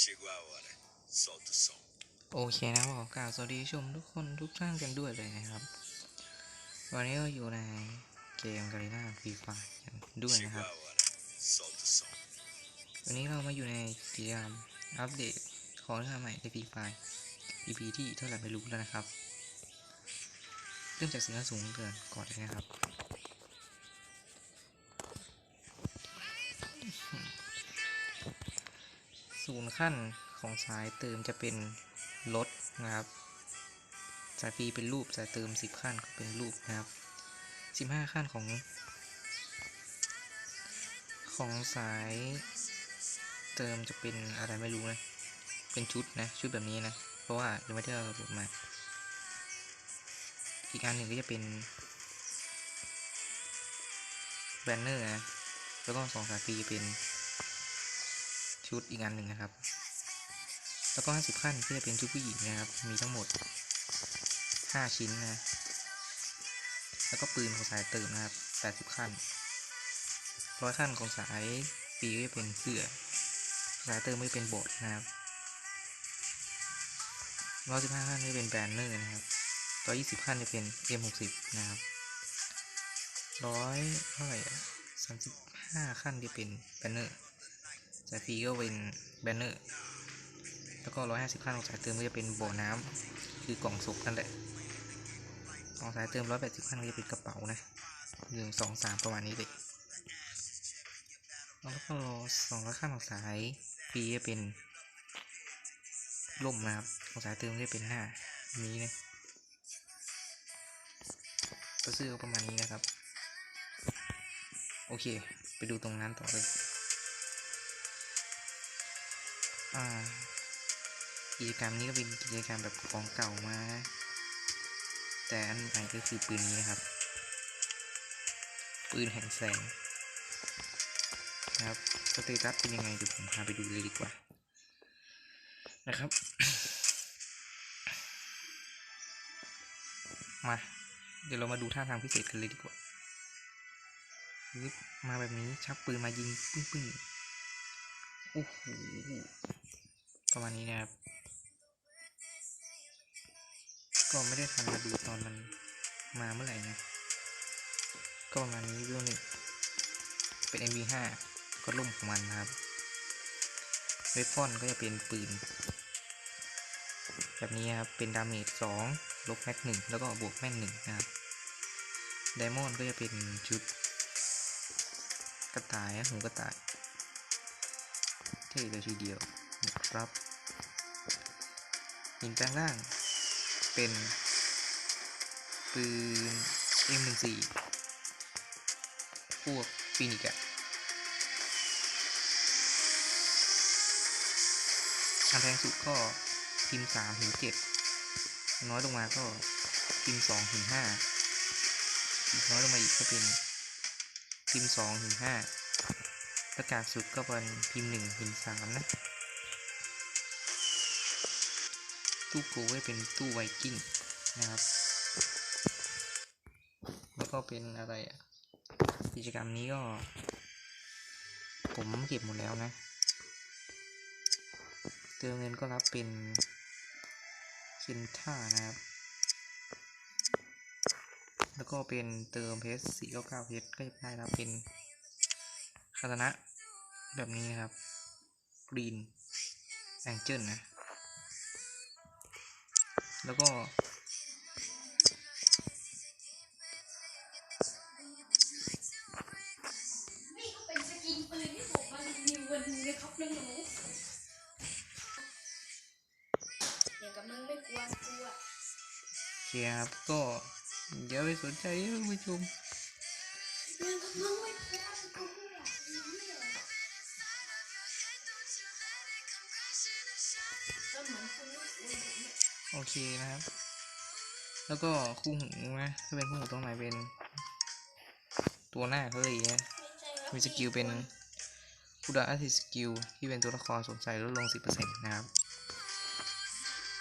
Chegou a hora. Solta o som. โอเคนะครับขอกล่าวสวัสดีชมทุกคนทุกท่านกันด้วยเลยนะครับ วันนี้ก็อยู่ในเกมกาลิน่าฟรีไฟกันด้วยนะค Chegou รับ a hora. Solta o som. วันนี้เรามาอยู่ในกิจกรรมอัปเดตของเรื่องใหม่ในฟรีไฟ EP ที่เท่าไหร่ไม่รู้แล้วนะครับ เริ่มจากสิ่งที่สูงเกินก่อนเลยนะครับ ศูนย์ขั้นของสายเติมจะเป็นรถนะครับสายฟรีเป็นรูปสายเติม 10 ขั้นก็เป็นรูปนะครับ 15 ขั้นของ ของสายเติมจะเป็นอะไรไม่รู้นะเป็นชุดนะชุดแบบนี้นะ เพราะว่ายังไม่ได้เอาหลุมา อีกอันหนึ่งก็จะเป็นแบนเนอร์นะแล้วก็สองสายฟรีเป็น ชุดอีกอันหนึ่งนะครับ แล้วก็ 50 ขั้นก็จะเป็นชุดผู้หญิงนะครับ มีทั้งหมด 5 ชิ้นนะ แล้วก็ปืนของสายเติมนะครับ 80 ขั้น ร้อยขั้นของสายปีก็จะเป็นเสื้อ สายเติมก็จะเป็นโบทนะครับร้อยสิบห้าขั้นก็จะเป็นแบนเนอร์นะครับร้อยยี่สิบขั้นจะเป็น M60 นะครับร้อยเท่าไหร่อะสามสิบห้าขั้นจะเป็นแบนเนอร์ สายฟรีก็เป็นแบนเนอร์ แล้วก็ร้อยห้าสิบขั้นของสายเติมก็จะเป็นบ่อน้ำคือกล่องศพนั่นแหละของสายเติมร้อยแปดสิบขั้นก็จะเป็นกระเป๋านะหนึ่งสองสามประมาณนี้เลยแล้วก็สองร้อยขั้นของสายฟรีจะเป็นล่มนะครับของสายเติมจะเป็นหน้านี้นะตัวซื้อก็ประมาณนี้นะครับ โอเค ไปดูตรงนั้นต่อเลย อ่ากิจกรรมนี้ก็เป็นกิจกรรมแบบของเก่ามา แต่อันใหม่ก็คือปืนนี้ครับ ปืนแห่งแสงครับสเตตัสเป็นยังไงเดี๋ยวผมพาไปดูเลยดีกว่า นะครับ มา เดี๋ยวเรามาดูท่าทางพิเศษกันเลยดีกว่ามาแบบนี้ชักปืนมายิงปึ้งปึ้งโอ้โห ประมาณนี้นะครับ ก็ไม่ได้ทันมาดูตอนมันมาเมื่อไหร่นะ ก็ประมาณนี้เรื่องหนึ่งเป็น MV5 ก็ล่มของมันนะครับ เวฟฟอนก็จะเป็นปืน แบบนี้ครับ เป็นดาเมจ2ลบแม็กหนึ่งแล้วก็บวกแม่นหนึ่งนะครับไดมอนด์ก็จะเป็นชุด กระต่ายนะหูกระต่าย เท่เลยทีเดียว ครับหินแปลงร่าง เป็นปืน M14 พวกฟินิกอะอันแพงสุดก็พิมพ์สามถึงเจ็ดน้อยลงมาก็พิมพ์สองถึงห้าอีกน้อยลงมาอีกก็เป็นพิมพ์สองถึงห้าประกาศสุดก็เป็นพิมพ์หนึ่งถึงสามนะ ตู้โกไว้เป็นตู้ไวกิ้งนะครับ แล้วก็เป็นอะไรอะกิจกรรมนี้ก็ ผมเก็บหมดแล้วนะ เติมเงินก็รับเป็นเซนท่านะครับ แล้วก็เป็นเติมเพชรสี่เก้าเก้าเพชรก็ได้รับเป็นคาตนะแบบนี้นะครับกรีนแองเจิลนะ แล้วก็นี่ก็เป็นสกินปืนที่ผมมารีวันนี้นะครับน้องหนูอย่างกับมึงไม่กลัวกลัวโอเคครับก็อย่าไปสนใจท่านผู้ชมอย่างกับมึงไม่กลัวกลัวก็เหมือนคุณ โอเคนะครับ แล้วก็คู่หูนะถ้าเป็นคู่หูตรงไหนเป็น ตัวหน้าเขาเลยนะมีสกิลเป็นคูดาอาร์ติสกิลที่เป็นตัวละครสวมใส่ลดลง 10%นะครับ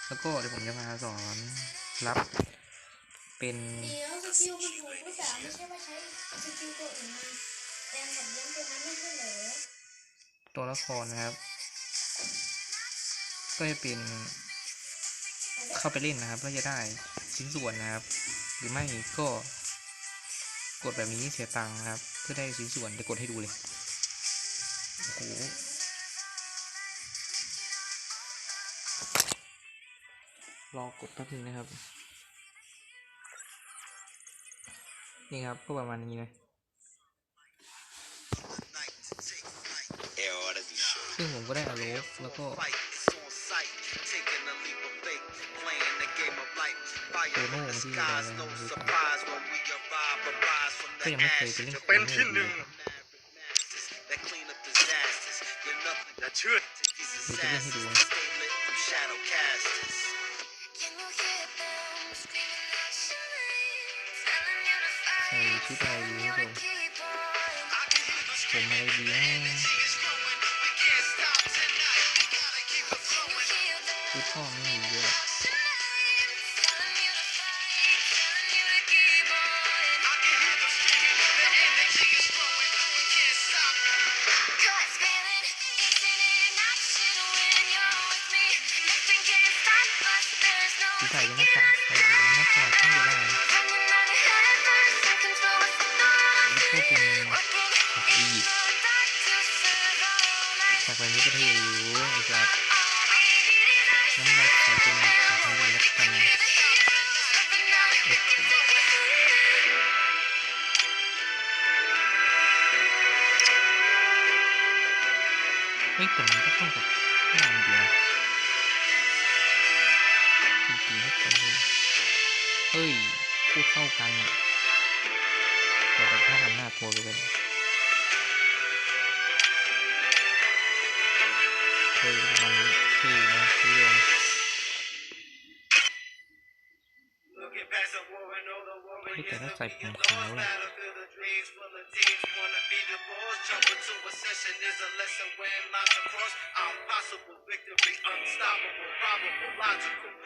แล้วก็เดี๋ยวผมจะมาสอนรับเป็นสกิลมันถูกหรือเปล่าไม่ใช่ว่าใช้สกิลตัวอื่นแทนกับเลี้ยงตัวนั้นไม่ใช่เหรอตัวละครนะครับ ก็จะเป็น เข้าไปเล่นนะครับก็จะได้ชิ้นส่วนนะครับ หรือไม่ก็กดแบบนี้เสียตังค์นะครับ เพื่อได้ชิ้นส่วนจะกดให้ดูเลยโอ้โหรอกดแป๊บนึงนะครับ นี่ครับก็ประมาณนี้นะซึ่งผมก็ได้อาโลฟแล้วก็ ก็ the ยังไม่เคย ashes. ไปเล่นจะขเป็อนงที่โลหนึ่งกเลยครับ That clean up disasters. You're nothing. อย่าเชื่อเดี๋ยวจะเล่นให้ดูนะ Stay lit from shadow casters. Can you hear them screaming at your name, telling you to fight, ใส่ชุดอะไรดีครับผม keep on? ผมอะไรดีนะ Can you hear them ชุดพ่อไม่มีเยอะ สีใส่หน้ากากใส่เป็นหน้ากากข้างได้แล้วก็เป็น Working ของอียิปต์จากแบบนี้ก็เท่อยู่ไอ้สัตว์น้ำลายใส่เป็นของไทยเลยแล้วกันเฮ้ยแต่มันก็เข้ากับ ฮ้ยพูดเข้ากันอะแต่แบบถ้าทำหน้าตัวไปเป็นเฮ้ยมาณนี้ยนะคุณผู้ชม Looking past the war and all the war เฮ้ยแต่ถ้าใส่ผมขาวอะ Battlefield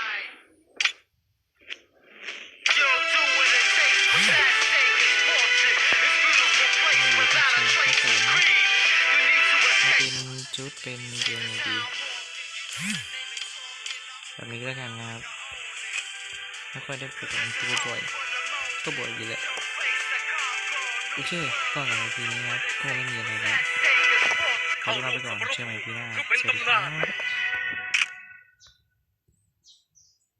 ไม่ค่อยได้ฝึกกับตัวบ่อยก็บ่อยอยู่แหละโอเคก็สำหรับทีนี้ครับก็ไม่มีอะไรแล้วขอลาไปก่อนเชื่อใหม่ปีหน้าสวัสดีครับ